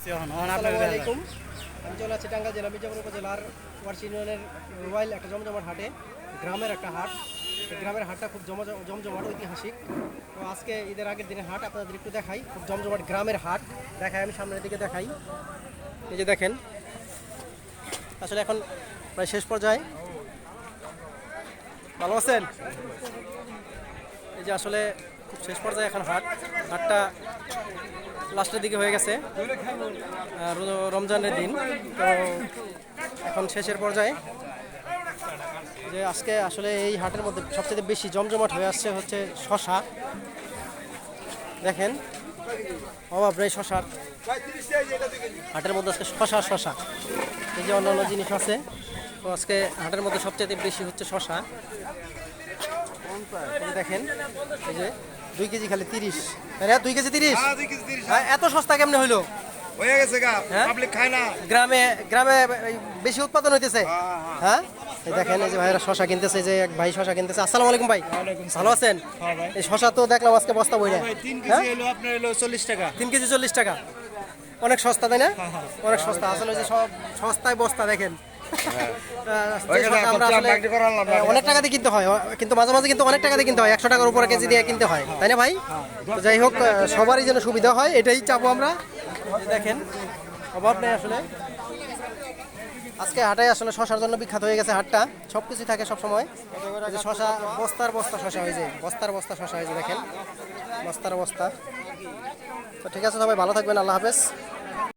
আসসালামু আলাইকুম। আমি চলে আছি টাঙ্গাইল জেলা মির্জাপুর উপজেলার ওয়ার্স ইউনিয়নের মোবাইল একটা জমজমাট হাটে গ্রামের একটা হাট। এই গ্রামের হাটটা খুব জমা জমজমাট ঐতিহাসিক। তো আজকে ঈদের আগের দিনের হাট আপনাদের একটু দেখাই খুব জমজমাট গ্রামের হাট। দেখাই আমি সামনের দিকে দেখাই। এই যে দেখেন আসলে এখন প্রায় শেষ পর্যায়ে। ভালো আছেন? এই যে আসলে খুব শেষ পর্যায়ে এখন হাট। হাটটা লাস্টের দিকে হয়ে গেছে রমজানের দিন। তো এখন শেষের পর্যায়ে, যে আজকে আসলে এই হাটের মধ্যে সবচেয়ে বেশি জমজমাট হয়ে আসছে হচ্ছে শশা। দেখেন, অভাব নেই শশার। হাটের মধ্যে আজকে শশা শশা। এই যে অন্যান্য জিনিস আছে, তো আজকে হাটের মধ্যে সবচেয়ে বেশি হচ্ছে শশা। দেখেন, এই যে দুই কেজি খালি তিরিশ। হ্যাঁ দুই কেজি তিরিশ হ্যাঁ, এত সস্তা কেমনে হইল? হয়ে গেছে গা হ্যাঁ? পাবলিক খায় না। গ্রামে গ্রামে বেশি উৎপাদন হইতেছে? হ্যাঁ, হ্যাঁ। দেখেন এই যে ভাইরা শশা কিনতেছে যে এক ভাই শশা কিনতেছে। আসসালামু আলাইকুম ভাই। ভালো আছেন? এই শশা তো দেখলাম আজকে বস্তা বইরা। তিন? কেজি আপনার চল্লিশ টাকা। তিন কেজি চল্লিশ টাকা। অনেক সস্তা তাই না? অনেক সস্তা। আসলে যে সব সস্তায় বস্তা দেখেন। আহ, যে ওইখানে শসা আমরা খরচা আসলে, বাকি করার লাভ নাই। আহ, অনেক টাকা দিয়ে কিনতে হয়। কিন্তু মাঝে মাঝে কিন্তু অনেক টাকা দিয়ে কিনতে হয়। একশো টাকার উপরে কেজি দিয়ে কিনতে হয়। তাই না ভাই? যাই হোক সবারই যেন সুবিধা হয় এটাই চাবো আমরা। দেখেন অভাব নেই আসলে। আজকে হাটে আসলে শশার জন্য বিখ্যাত হয়ে গেছে হাটটা। সব কিছুই থাকে সব সময় যে শশা বস্তার বস্তা শশা হয়েছে। বস্তার বস্তা শশা হয়েছে দেখেন। বস্তার বস্তা। তো ঠিক আছে সবাই ভালো থাকবেন আল্লাহ হাফেজ।